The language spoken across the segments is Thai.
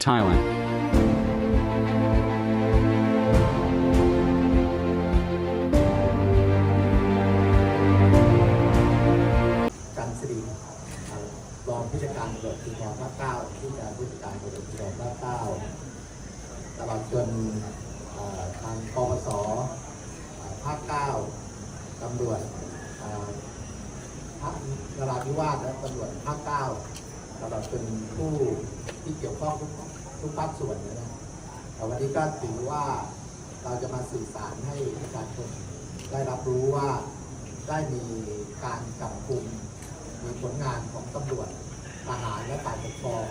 Thailand. แต่วันนี้ก็ถือว่าเราจะมาสื่อสารให้ประชาชนได้รับรู้ว่าได้มีการจับกลุ่มมีผลงานของตำรวจทหารและฝ่ายปกครอง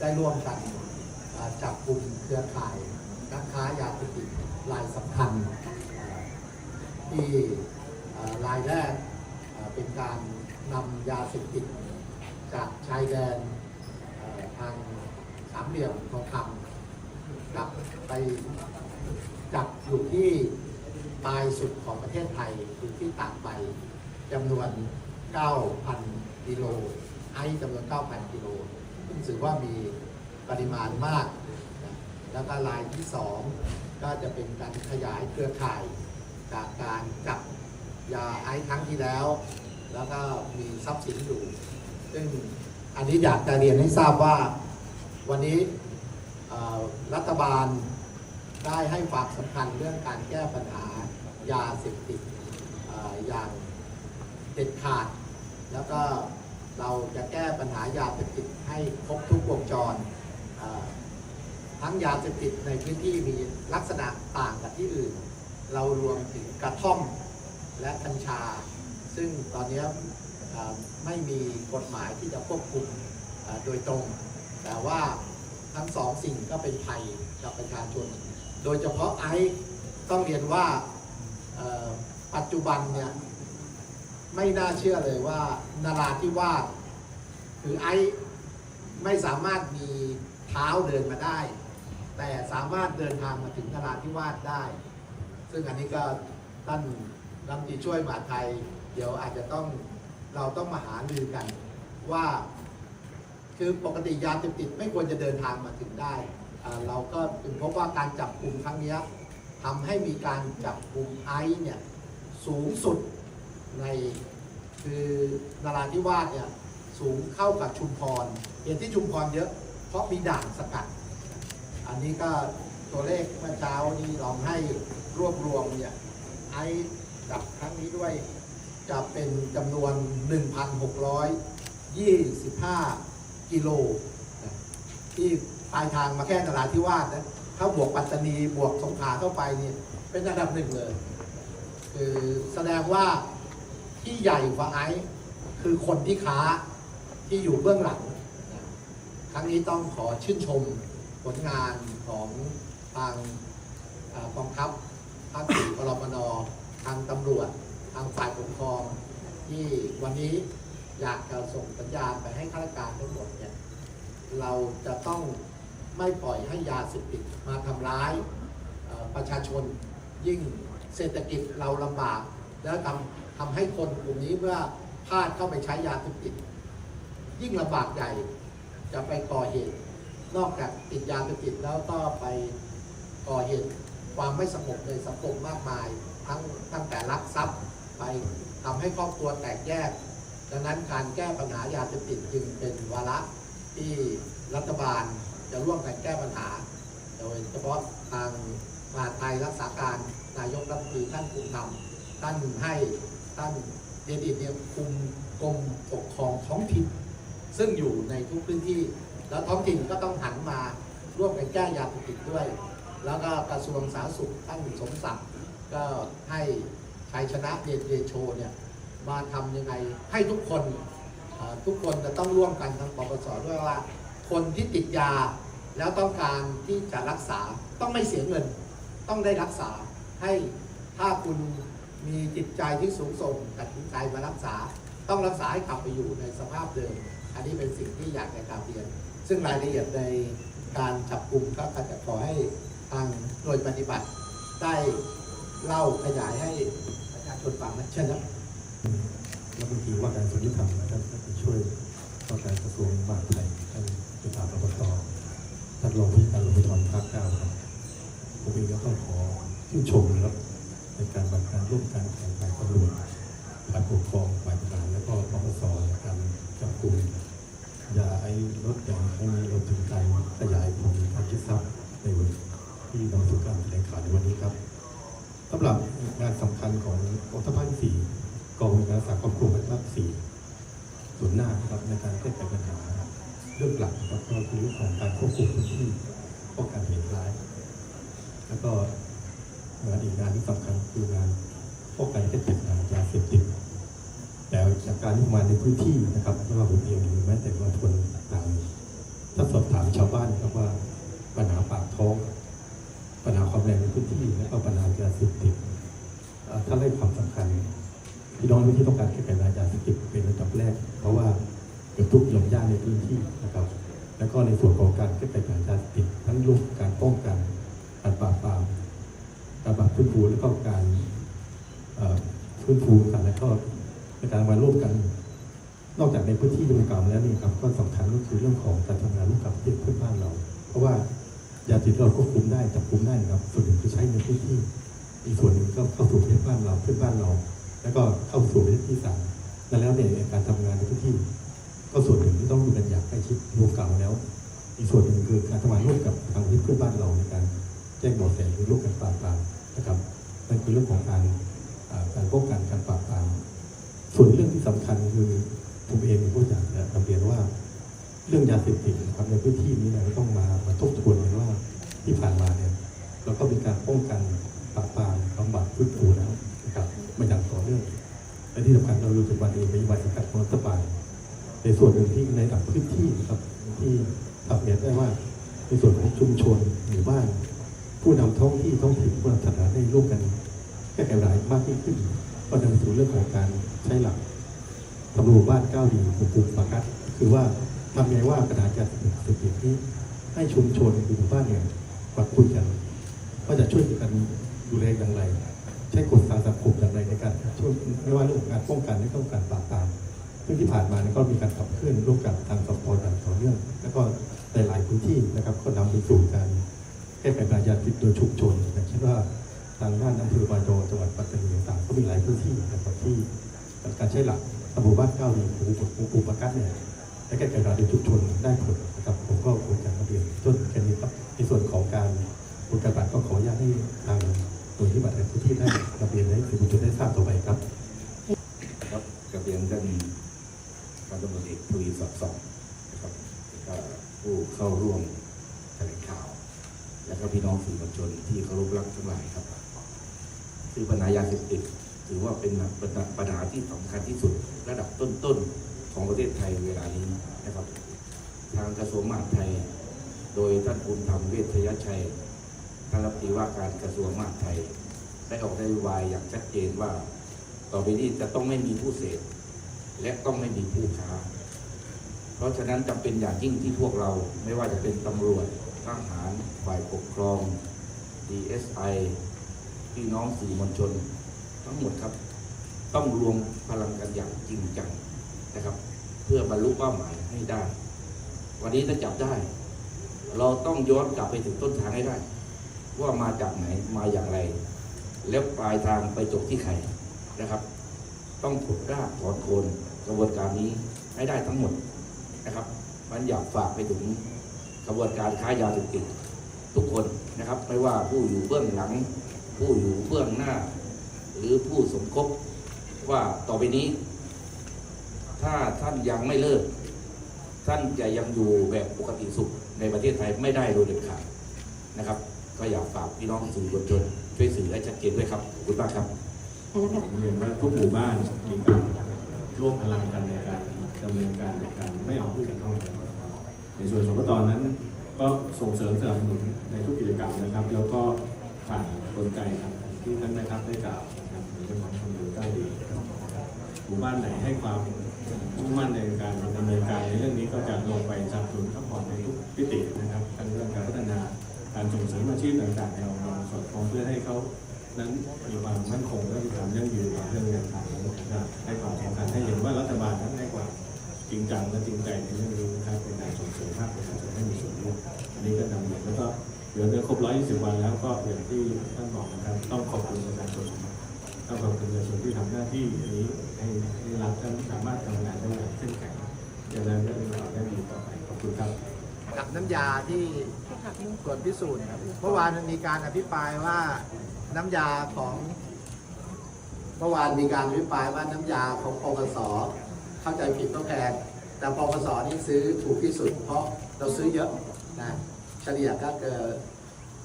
ได้ร่วมกันจับกลุ่มเครือข่ายนักค้ายาเสพติดรายสำคัญที่รายแรกเป็นการนำยาเสพติดจากชายแดนทางสามเหลี่ยมทองคำ กลับ ไปจับอยู่ที่ปลายสุดของประเทศไทยอยู่ที่ตากใบจำนวน 9,000 กิโล ไอซ์จำนวน 9,000 กิโล ซึ่งถือว่ามีปริมาณมาก แล้วก็รายที่ 2 ก็จะเป็นการขยายเครือข่ายจากการจับยาไอซ์ครั้งที่แล้ว แล้วก็มีทรัพย์สินอยู่ ซึ่งอันนี้อยากจะเรียนให้ทราบว่าวันนี้ รัฐบาลได้ให้ความสำคัญเรื่องการแก้ปัญหายาเสพติดออย่างเด็ดขาด แล้วก็เราจะแก้ปัญหายาเสพติดให้ครบทุกวงจร ทั้งยาเสพติดในพื้นที่มีลักษณะต่างกับที่อื่น เรารวมถึงกระท่อมและกัญชา ซึ่งตอนนี้ไม่มีกฎหมายที่จะควบคุมโดยตรง แต่ว่า ทั้งสองสิ่งก็เป็นภัยกับประชาชน โดยเฉพาะไอซ์ต้องเรียนว่าปัจจุบันเนี่ยไม่น่าเชื่อเลยว่านาราธิวาสคือไอซ์ไม่สามารถมีเท้าเดินมาได้ แต่สามารถเดินทางมาถึงนาราธิวาสได้ ซึ่งอันนี้ก็ท่านรัฐมนตรีช่วยมหาไทย เดี๋ยวอาจจะต้องเราต้องมาหาลือกันว่า คือปกติยาเสพติดไม่ควรจะเดินทางมาถึงได้เราก็ถึงพบว่าการจับกลุ่มครั้งนี้ทำให้มีการจับกลุ่มไอซ์เนี่ยสูงสุดในคือนราธิวาสเนี่ยสูงเข้ากับชุมพรเห็นที่ชุมพรเยอะ เพราะมีด่านสกัด อันนี้ก็ตัวเลขเมื่อเช้านี้ลองให้รวบรวมเนี่ยไอจับครั้งนี้ด้วยจะเป็นจำนวน 1,625 กิโลที่ปลายทางมาแค่นราธิวาสนะถ้าบวกปัตตานีบวกสงขลาเข้าไปเนี่ยเป็นอันดับหนึ่งเลยคือแสดงว่าที่ใหญ่กว่าไอซ์คือคนที่ค้าที่อยู่เบื้องหลัง ครั้งนี้ต้องขอชื่นชมผลงานของทางกองทัพภาคสี่กรมนทางตำรวจ ทางฝ่ายปกครอง ที่วันนี้ อยากจะส่งสัญญาณไปให้ข้าราชการทั้งหมดเนี่ยเราจะต้องไม่ปล่อยให้ยาเสพติดมาทำร้ายประชาชนยิ่งเศรษฐกิจเราลำบาก แล้วทำทำให้คนกลุ่มนี้เมื่อพลาดเข้าไปใช้ยาเสพติด ยิ่งลำบากใหญ่จะไปก่อเหตุ นอกจากติดยาเสพติดแล้วก็ไปก่อเหตุความไม่สงบในสังคมมากมาย ทั้งตั้งแต่ลักทรัพย์ไปทำให้ครอบครัวแตกแยก ดังนั้นการแก้ปัญหายาเสพติดจึงเป็นวาระที่รัฐบาลจะร่วมกันแก้ปัญหา โดยเฉพาะทางมหาไทยรักษาการนายกรัฐมนตรีท่านภูมิธรรมท่านให้ท่านเดดิตเนี่ยคุมกรมปกครองท้องถิ่นซึ่งอยู่ในทุกพื้นที่ แล้วท้องถิ่นก็ต้องหันมาร่วมกันแก้ยาเสพติดด้วย แล้วก็กระทรวงสาธารณสุขท่านสมศักดิ์ก็ให้ชัยชนะเดชเดโชเนี่ย มาทำยังไงให้ทุกคนทุกคนจะต้องร่วมกันทางปปสด้วยว่า คนที่ติดยาแล้วต้องการที่จะรักษาต้องไม่เสียเงิน ต้องได้รักษาให้ถ้าคุณมีจิตใจที่สูงส่งตัดสินใจมารักษา ต้องรักษาให้กลับไปอยู่ในสภาพเดิม อันนี้เป็นสิ่งที่อยากจะกราบเรียน ซึ่งรายละเอียดในการจับกลุ่มก็จะขอให้ทางหน่วยปฏิบัติ ได้เล่าขยายให้ประชาชนฟังนะเช่นนะ รัฐมนตรีว่าการกระทรวงยุติธรรมท่านผู้ช่วยว่าการกระทรวงมหาดไทยท่านประธานปปตท่านรองผู้การตำรวจภูธรภาคเก้าครับผมเองก็ต้องขอชื่นชมนะครับ ที่สำคัญคืองานป้องกันแก้ไขปัญหายาเสพติดแต่จากการที่มาในพื้นที่นะครับไม่ว่าผมเองหรือแม้แต่ว่าคนต่างถ้าสอบถามชาวบ้านครับว่าปัญหาปากท้อง ปัญหาความแรงในพื้นที่และก็ปัญหายาเสพติดถ้าให้ความสำคัญพี่น้องที่ต้องการแก้ไขปัญหายาเสพติดเป็นระดับแรก เพราะว่าเกิดทุกหย่อมย่าในพื้นที่นะครับ แล้วก็ในส่วนของการแก้ไขปัญหายาเสพติดทั้งเรื่องการป้องกันการปราบปรามการปราบฟื้นฟูแล้วก็การเอ่อฟื้นฟูกันแล้วก็ในการ มาร่วมกัน นอกจากในพื้นที่ดังกล่าวแล้วนี่ครับก็สำคัญก็คือเรื่องของการทำงานร่วมกับเทศเพื่อนบ้านเรา เพราะว่ายาติดเราควบคุมได้จับคุมได้นะครับ ส่วนหนึ่งคือใช้ในพื้นที่อีกส่วนหนึ่งก็เข้าสู่ประเทศบ้านเราเพื่อนบ้านเรา แล้วก็เข้าสู่ประเทศที่สามดังนั้นเนี่ยการทำงานในพื้นที่ ก็ส่วนหนึ่งที่ต้องดูกันอย่างใกล้ชิดรวมกล่าวแล้ว อีกส่วนหนึ่งคือการทำงานร่วมกับทางประเทศเพื่อนบ้านเราในการแจ้งเบาะแสหรือร่วมกันปราบปรามนะครับนั่นคือเรื่องของการการป้องกันการปราบปรามส่วนเรื่องที่สำคัญคือผมเองก็อยากจะนำเรียนว่า เรื่องยาเสพติดนะครับในพื้นที่นี้เราต้องมามาทบทวนกันว่าที่ผ่านมาเนี่ยเราก็มีการป้องกันปราบปรามบำบัดฟื้นฟูแล้วนะครับมาอย่างต่อเนื่องและที่สำคัญเรารู้สึกว่าเองนโยบายสำคัญของรัฐบาลในส่วนหนึ่งที่ในระดับพื้นที่นะครับที่ทำเห็นได้ว่าในส่วนของชุมชนหมู่บ้าน ผู้นำท้องที่ท้องถิ่นผู้นำสถานได้ร่วมกันแก้ไขปัญหามากยิ่งขึ้น ก็นำไปสู่เรื่องของการใช้หลักตำรวจบ้านก้าวดีกลุ่มกลุ่มปากัดคือว่า ทำไงว่าปัญหาการเสพติดนี้ให้ชุมชนหมู่บ้านเนี่ยมาคุยกันว่าจะช่วยกันดูแลอย่างไร ใช้กฎทางสังคมอย่างไรในการช่วยไม่ว่าเรื่องของการป้องกันและก็การปราบปรามซึ่งที่ผ่านมาเนี่ยก็มีการขับเคลื่อนร่วมกับทางสปอย่างต่อเนื่อง แล้วก็ในหลายพื้นที่นะครับก็นำไปสู่การแก้ไขปัญหายาติดโดยชุมชนอย่างเช่นว่าทางด้านอำเภอบาโดจังหวัดปัตตานีต่างก็มีหลายพื้นที่นะครับที่การใช้หลักตำบลบ้านเก้าดีปูปูปูประกัดเนี่ย และแก้ไขปัญหาโดยชุมชนได้ผลนะครับผมก็คงจะเรียนต้นแค่นี้ครับในส่วนของการบริการบัตรก็ขออนุญาตให้ทางหน่วยที่บัตรในพื้นที่ได้นำเรียนให้สื่อมวลชนได้ทราบต่อไปครับครับกับเรียนท่านพันตำรวจเอกทวีศักดิ์สองนะครับแล้วก็ผู้เข้าร่วมแถลงข่าว และก็พี่น้องสื่อมวลชนที่เคารพรักทั้งหลายครับคือปัญหายาเสพติดถือว่าเป็นปัญหาปัญหาที่สำคัญที่สุดระดับต้นๆ ของประเทศไทยเวลานี้นะครับ ทางกระทรวงมหาดไทย โดยท่านภูมิธรรมเวชยชัยท่านรัฐมนตรีว่าการกระทรวงมหาดไทย ได้ออกนโยบายอย่างชัดเจนว่า ต่อไปนี้จะต้องไม่มีผู้เสพและต้องไม่มีผู้ค้า เพราะฉะนั้นจำเป็นอย่างยิ่งที่พวกเราไม่ว่าจะเป็นตำรวจทหารฝ่ายปกครอง DSI พี่น้องสื่อมวลชน ทั้งหมดครับ ต้องรวมพลังกันอย่างจริงจังนะครับ เพื่อบรรลุเป้าหมายให้ได้ วันนี้ถ้าจับได้ เราต้องย้อนกลับไปถึงต้นทางให้ได้ ว่ามาจากไหนมาอย่างไร แล้วปลายทางไปจบที่ใครนะครับ ต้องถูกรากถอนโคนกระบวนการนี้ให้ได้ทั้งหมดนะครับ มันอยากฝากไปถึงกระบวนการค้ายาเสพติดทุกคนนะครับ ไม่ว่าผู้อยู่เบื้องหลัง ผู้อยู่เบื้องหน้า หรือผู้สมคบว่าต่อไปนี้ ถ้าท่านยังไม่เลิก ท่านจะยังอยู่แบบปกติสุขในประเทศไทยไม่ได้โดยเด็ดขาดนะครับ ก็อยากฝากพี่น้องสื่อมวลชนช่วยสื่อให้ชัดเจนด้วยครับขอบคุณมากครับผมเรียนว่าทุกหมู่บ้านมีการร่วมพลังกันในการดำเนินการในการไม่เอาผู้กันเข้ามาในส่วนของตอนนั้น ก็ส่งเสริมสนับสนุนในทุกกิจกรรมนะครับแล้วก็ผ่านกลไกครับที่ท่านนะครับได้กล่าวนะครับในเรื่องของชมรมก้าวดีนะครับหมู่บ้านไหนให้ความ มุ่งมั่นในการดำเนินการในเรื่องนี้ก็จะลงไปสนับสนุนทั้งหมดในทุกพิตินะครับทั้งเรื่องการพัฒนาการส่งเสริมอาชีพต่างๆในองค์กรสอดคล้องเพื่อให้เขานั้นมีความมั่นคงและมีความยั่งยืนในเรื่องแนทางนั้นะครับให้ความสำคัญให้เห็นว่ารัฐบาลนั้นให้ความจริงจังและจริงใจในเรื่องนี้นะครับในการส่งเสริมภาคประชาชนให้มีส่วนร่วมอันนี้ก็นำเรียนแล้วก็เดี๋ยวจะครบ120วันแล้วก็อย่างที่ท่านบอกนะครับต้องขอบคุณประชาชน ต้องขอบคุณประชาชนที่ทำหน้าที่อันนี้ให้ให้รัฐท่านสามารถทำงานได้อย่างเข้มแข็งอย่างนั้นก็เป็นเราได้ดีต่อไปขอบคุณครับกับน้ำยาที่ตรวจพิสูจน์เมื่อวานมีการอภิปรายว่าน้ำยาของเมื่อวานมีการอภิปรายว่าน้ำยาของปปสเข้าใจผิดก็แพงแต่ปปสนี่ซื้อถูกที่สุด เพราะเราซื้อเยอะนะเฉลี่ยก็เกิด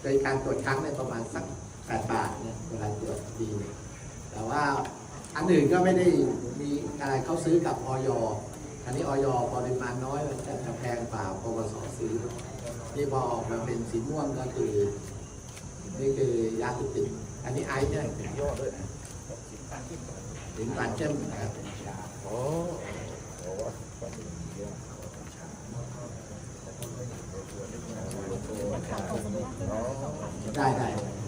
เกิดการตรวจครั้งในประมาณสักแปดบาทเนี่ยเวลาตรวจดี แต่ว่าอันอื่นก็ไม่ได้มีอะไรเขาซื้อกับออยอันนี้ออยปริมาณน้อยมันจะแพงกว่าปปสซื้อนี่พอออกมาเป็นสีม่วงก็คือนี่คือยาเสพติดอันนี้ไอซ์เนี่ยถึงยอดด้วยถึงปานเข้มนะครับโอ้ได้ได้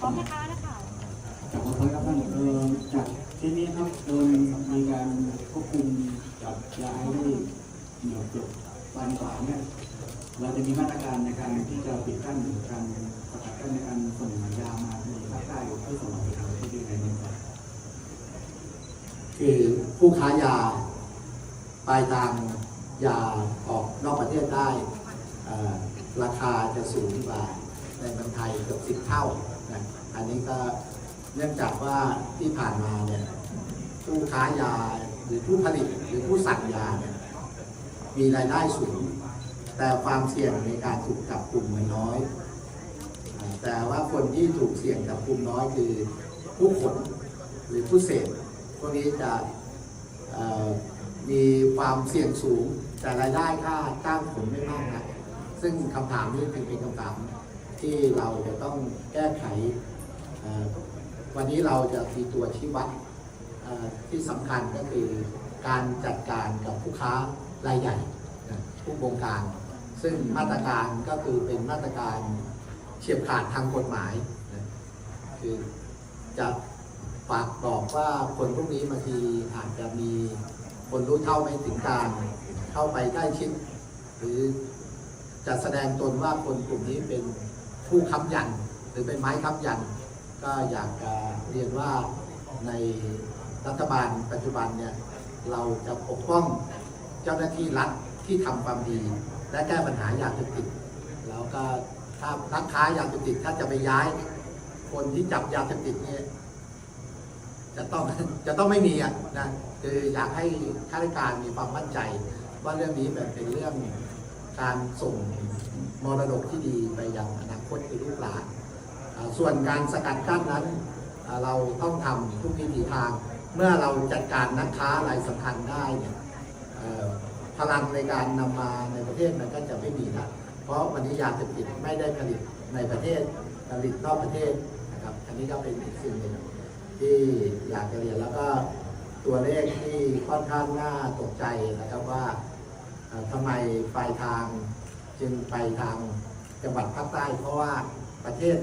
พร้อมนะคะนะคะ จากขอโทษครับท่านเออจากที่นี้ครับโดยมีการควบคุมจับยาไอซ์ได้เหนียวเกือบวันกว่าเนี่ยเราจะมีมาตรการในการที่จะปิดกั้นการสกัดกั้นในการส่งยามาในภาคใต้เพื่อส่งออกไปทางประเทศยังไงบ้างครับ คือผู้ค้ายาปลายทางยาออกนอกประเทศได้ ราคาจะสูงกว่าในเมืองไทยเกือบสิบเท่านะอันนี้ก็เนื่องจากว่าที่ผ่านมาเนี่ยผู้ค้ายาหรือผู้ผลิตหรือผู้สั่งยาเนี่ยมีรายได้สูง แต่ความเสี่ยงในการถูกจับกลุ่มมันน้อย แต่ว่าคนที่ถูกเสี่ยงจับกลุ่มน้อยคือผู้ขนหรือผู้เสพ พวกนี้จะมีความเสี่ยงสูงแต่รายได้ค่าจ้างขนไม่มากนะซึ่งคำถามนี้เป็นคำถามที่เราจะต้องแก้ไข วันนี้เราจะมีตัวชี้วัดที่สำคัญก็คือการจัดการกับผู้ค้ารายใหญ่ผู้บงการ ซึ่งมาตรการก็คือเป็นมาตรการเฉียบขาดทางกฎหมาย คือจะ ฝากบอกว่าคนพวกนี้บางทีอาจจะมีคนรู้เท่าไม่ถึงการเข้าไปใกล้ชิด หรือจะแสดงตนว่าคนกลุ่มนี้เป็นผู้ค้ำยัน หรือเป็นไม้ค้ำยัน ก็อยากจะเรียนว่าในรัฐบาลปัจจุบันเนี่ยเราจะปกป้องเจ้าหน้าที่รัฐที่ทำความดี และแก้ปัญหายาเสพติดแล้วก็ถ้าร้านค้ายาเสพติดถ้าจะไปย้าย คนที่จับยาเสพติดเนี่ย จะต้องจะต้องไม่มีอะนะคืออยากให้ข้าราชการมีความมั่นใจ ว่าเรื่องนี้แบบเป็นเรื่องการส่งมรดกที่ดีไปยังอนาคตคือลูกหลานส่วนการสกัดกั้นนั้น เราต้องทำทุกวิถีทาง เมื่อเราจัดการนักค้ารายสำคัญได้เนี่ยพลังในการนำมาในประเทศมันก็จะไม่มีละเพราะวันนี้ยาเสพติดไม่ได้ผลิตในประเทศผลิตนอกประเทศนะครับ อันนี้ก็เป็นอีกสิ่งหนึ่ง ที่อยากจะเรียนแล้วก็ตัวเลขที่ค่อนข้างน่าตกใจนะครับว่าทำไมปลายทางจึงไปทางจังหวัดภาคใต้ เพราะว่าประเทศ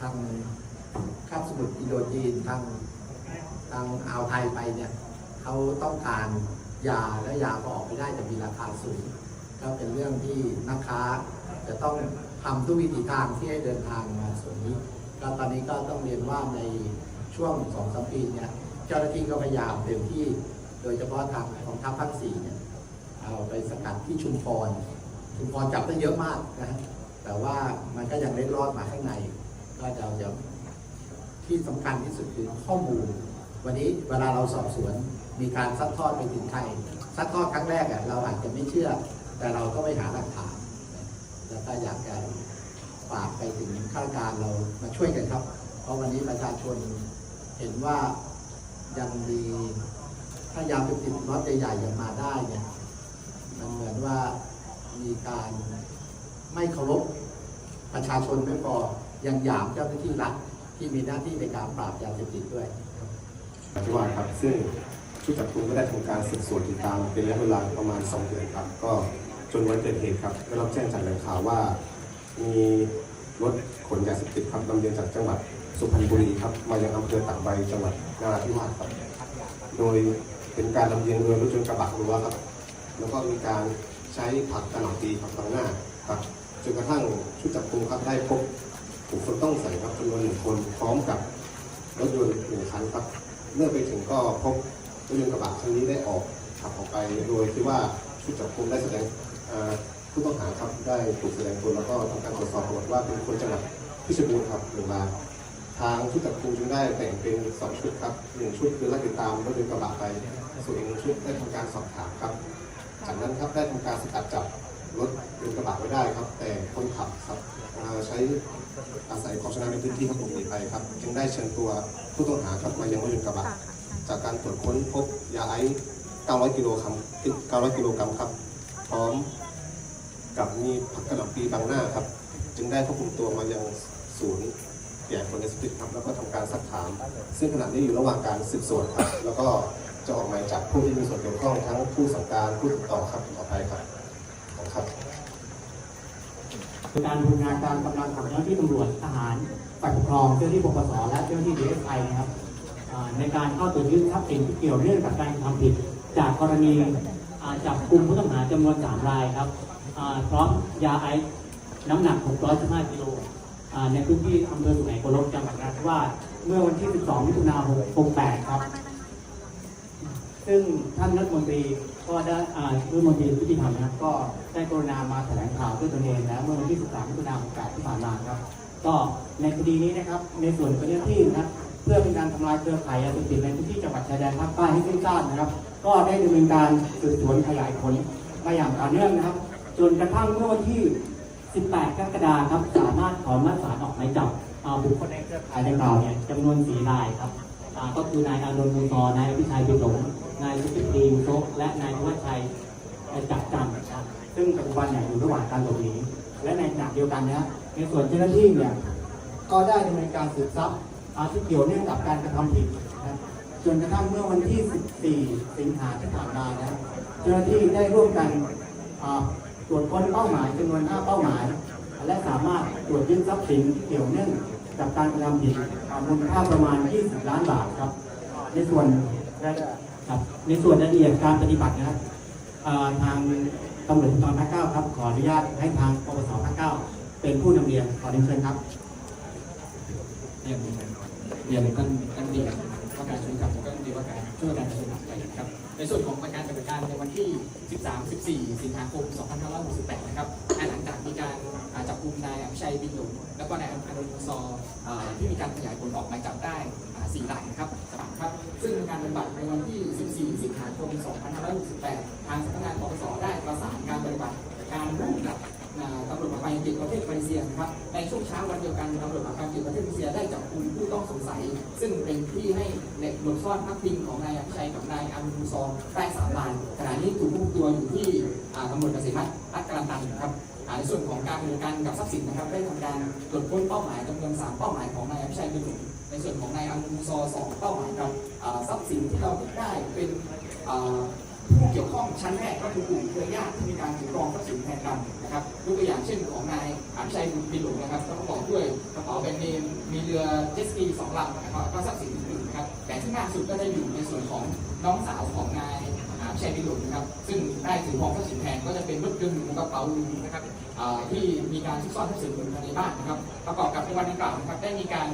ทางคาบสมุทรอินโดจีนทางทางอ่าวไทยไปเนี่ยเขาต้องการยาและยาก็ออกไม่ได้จะมีราคาสูงก็เป็นเรื่องที่นักค้าจะต้องทำทุกวิถีทางที่ให้เดินทางมาส่วนนี้ ก็ตอนนี้ก็ต้องเรียนว่าในช่วงสองสามปีเนี่ยเจ้าหน้าที่ก็พยายามเต็มที่ โดยเฉพาะทางของทัพภาคสี่เนี่ยเอาไปสกัดที่ชุมพรชุมพรจับได้เยอะมากนะฮะแต่ว่ามันก็ยังเล็ดรอดมาข้างใน ก็จะเดี๋ยวที่สำคัญที่สุดคือข้อมูล วันนี้เวลาเราสอบสวนมีการซัดทอดไปถึงใครซัดทอดครั้งแรกอะเราอาจจะไม่เชื่อ แต่เราก็ไปหาหลักฐานแล้วก็อยากจะ ฝากไปถึงข้าราชการเรามาช่วยกันครับ เพราะวันนี้ประชาชนเห็นว่ายังมีถ้ายาเสพติดล็อตใหญ่ๆยังมาได้เนี่ยมันเหมือนว่ามีการไม่เคารพประชาชนไม่พอยังหยามเจ้าหน้าที่รัฐที่มีหน้าที่ในการปราบยาเสพติดด้วยที่ว่าครับซึ่งชุดจับกุมก็ได้ทำการสืบสวนติดตามเป็นระยะเวลาประมาณ 2 เดือนครับ ก็จนวันเกิดเหตุครับได้รับแจ้งจากแหล่งข่าวว่า มีรถขนยาเสพติดครับลำเลียงจากจังหวัดสุพรรณบุรีครับ มายังอำเภอตากใบจังหวัดนราธิวาสครับโดยเป็นการลำเลียงโดยรถยนต์กระบะรั้วครับ แล้วก็มีการใช้ผักกระหน่ำปีผักตางหน้าครับจนกระทั่งชุดจับกุมครับได้พบบุคคลต้องใส่ครับจำนวนหนึ่งคนพร้อมกับรถยนต์หนึ่งคันครับ เมื่อไปถึงก็พบรถยนต์กระบะคันนี้ได้ออกขับออกไป โดยที่ว่าชุดจับกุมได้แสดง ผู้ต้องหาครับได้ถูกแสดงตนแล้วก็ทำการตรวจสอบปรากฏว่าเป็นคนจังหวัดพิจิตรบูรณ์ครับหนึ่งรายทางชุดจับกุมจึงได้แบ่งเป็นสองชุดครับหนึ่งชุดคือไล่ติดตามรถยนต์กระบะไป ส่วนอีกหนึ่งชุดได้ทำการสอบถามครับ จากนั้นครับได้ทำการสกัดจับรถยนต์กระบะไว้ได้ครับ แต่คนขับครับอ่าใช้อาศัยความชำนาญในพื้นที่ครับหลบหนีไปครับ จึงได้เชิญตัวผู้ต้องหาครับมายังรถยนต์กระบะ จากการตรวจค้นพบยาไอซ์900 กิโลกรัม900 กิโลกรัมครับ พร้อม กับมีผักกระหล่ำปีบางหน้าครับ จึงได้ควบคุมตัวมายังศูนย์แก่คนในสติครับแล้วก็ทำการซักถาม ซึ่งขณะนี้อยู่ระหว่างการสืบสวนครับ แล้วก็จะออกหมายจับผู้ที่มีส่วนเกี่ยวข้องทั้งผู้สั่งการผู้ติดต่อครับต่อไปครับขอบคุณครับเป็นการบูรณาการกำลังของเจ้าหน้าที่ตำรวจทหารฝ่ายปกครองเจ้าหน้าที่ปปสและเจ้าหน้าที่ดีเอสไอนะครับในการเข้าตรวจยึดทรัพย์สินที่เกี่ยวเนื่องกับการทำผิด จากกรณีจับกลุ่มผู้ต้องหาจำนวน3รายครับ พร้อมยาไอซ์น้ำหนัก 615กิโลในพื้นที่อำเภอสุไหงโกลกจังหวัดนราธิวาสเมื่อวันที่ 12 มิถุนายน 68 ครับ ซึ่งท่านรัฐมนตรีก็ได้รัฐมนตรียุติธรรมนะครับก็ได้กรุณามาแถลงข่าวด้วยตนเองแล้วเมื่อวันที่ 13 มิถุนายน 68 ที่ผ่านมาครับ ก็ในคดีนี้นะครับ ในส่วนของเจ้าหน้าที่นะครับเพื่อเป็นการทำลายเครือข่ายยาเสพติดในพื้นที่จังหวัดชายแดนภาคใต้ให้สิ้นซากนะครับ ก็ได้ดำเนินการสืบสวนขยายผลมาอย่างต่อเนื่องนะครับ จนกระทั่งเมื่อวันที่ 18 กรกฎาคมครับ สามารถขอมาสารออกหมายจับบุคคลในเครือข่ายดังกล่าวเนี่ยจำนวน4รายครับก็คือนายอานนท์มูลตอนายอภิชัยบินหลงนายสุกิตดีมุโซและนายธวัชชัยจักจันทร์ครับซึ่งปัจจุบันเนี่ยอยู่ระหว่างการหลบหนีและในขณะเดียวกันนะในส่วนเจ้าหน้าที่เนี่ยก็ได้ดำเนินการสืบทรัพย์อาที่เกี่ยวเนื่องกับการกระทำผิดนะจนกระทั่งเมื่อวันที่ 14 สิงหาที่ผ่านมานะเจ้าหน้าที่ได้ร่วมกัน ตรวจค้นเป้าหมายจำนวน 5 เป้าหมาย และสามารถตรวจยึดทรัพย์สินเกี่ยวเนื่องกับการกระทำผิดมูลค่าประมาณ 20 ล้านบาทครับ ในส่วนครับในส่วนรายละเอียดการปฏิบัตินะครับทางตำรวจภูธรภาคเก้าครับ ขออนุญาตให้ทางปปสภาคเก้าเป็นผู้นำเรียนขอเรียนเชิญครับเรียนเรียนท่านท่านดีว่าการช่วยกับก็ดีว่าการช่วยการช่วยหนักไปนะครับ ในส่วนของการปฏิบัติการในวันที่ 13 14 สิงหาคม 2568 นะครับหลังจากมีการจับกลุ่มนายอภิชัยบินหลงแล้วก็นายอนุนซอที่มีการขยายผลออกหมายจับได้อ่าสี่รายนะครับสามครับ ซึ่งการปฏิบัติในวันที่ 14 สิงหาคม 2568 ทางสำนักงานปปสได้ประสานการปฏิบัติการร่วมกับ ตำรวจปราบปรามาเสพติดประเทศมาเลเซียนะครับในช่วงเช้าวันเดียวกันตำรวจปราบปรามาเสพติดประเทศมาเลเซียได้จับกลุ่มผู้ต้องสงสัย ซึ่งเป็นที่ให้เหล็กหลบซ่อนพักพิงของนายอภิชัยกับนายอามุซองได้สามรายขณะนี้ถูกควบคุมตัวอยู่ที่ตำรวจเกษตรพัฒน์รัฐกาลตันนะครับในส่วนของการดำเนินการกับทรัพย์สินนะครับได้ทำการตรวจค้นเป้าหมายจำนวนสามเป้าหมายของนายอภิชัยเป็นหนึ่งในส่วนของนายอามุซอสองเป้าหมายครับอ่าทรัพย์สินที่เราได้เป็น ผู้เกี่ยวข้องชั้นแรกก็คือกลุ่มเครือญาติที่มีการถือครองทรัพย์สินแทนกันนะครับยกตัวอย่างเช่นของนายอภิชัยบุญปิหลงนะครับก็ประกอบด้วยกระเป๋าแบรนด์เนมมีเรือเจ็ตสกีสองลำนะครับก็ทรัพย์สินอื่นๆนะครับแต่ที่มากสุดก็จะอยู่ในส่วนของน้องสาวของนาย อภิชัยบินหลนะครับ ซึ่งได้ถือครองทรัพย์สินแทนก็จะเป็นรถยนต์หรือกระเป๋าหนึ่งนะครับที่มีการซุกซ่อนทรัพย์สินอยู่ภายในบ้านนะครับ ประกอบกับในวันดังกล่าวนะครับได้มีการ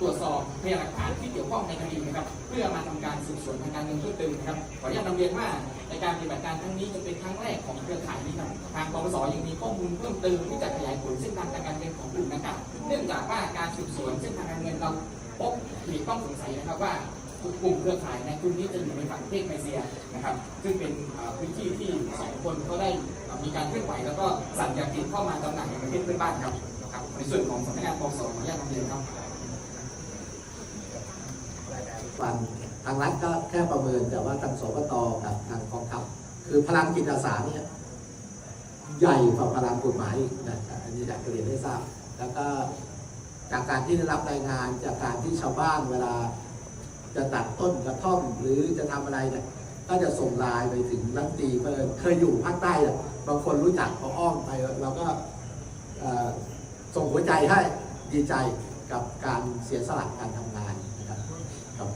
ตรวจสอบพยานหลักฐานที่เกี่ยวข้องในคดีนะครับ เพื่อมาทำการสืบสวนทางการเงินเพิ่มเติมนะครับ ขออนุญาตนำเรียนว่าในการปฏิบัติการครั้งนี้จะเป็นครั้งแรกของเครือข่ายนี้ครับทางปปสยังมีข้อมูลเพิ่มเติมที่จะขยายผลเส้นทางการเงินของกลุ่มนะครับ เนื่องจากว่าการสืบสวนเส้นทางการเงินเราพบเหตุต้องสงสัยนะครับว่า กลุ่มเครือข่ายในกลุ่มนี้จะอยู่ในฝั่งประเทศมเลเซียนะครับ ซึ่งเป็นพื้นที่ที่สองคนเขาได้มีการเคลื่อนไหวแล้วก็สั่งยาติดเข้ามาจำหน่ายในประเทศเพื่อนบ้านครับครับในส่วนของสำนักงานปปสขออนุญาตนำเรียนครับวันทางรัฐก็แค่ประเมินแต่ว่าทางสปตกับทางกองทัพคือพลังจิตอาสาเนี่ยใหญ่กว่าพลังกฎหมายนะอันนี้อยากเรียนให้ทราบ แล้วก็จากการที่ได้รับรายงานจากการที่ชาวบ้านเวลา จะตัดต้นกระท่อมหรือจะทำอะไรเนี่ยก็จะส่งลายไปถึงรัฐมนตีเพิ่นเคยอยู่ภาคใต้เนี่ยบางคนรู้จักพออ้อมไปเราก็ส่งหัวใจให้ดีใจกับการเสียสละการทำงานนะครับ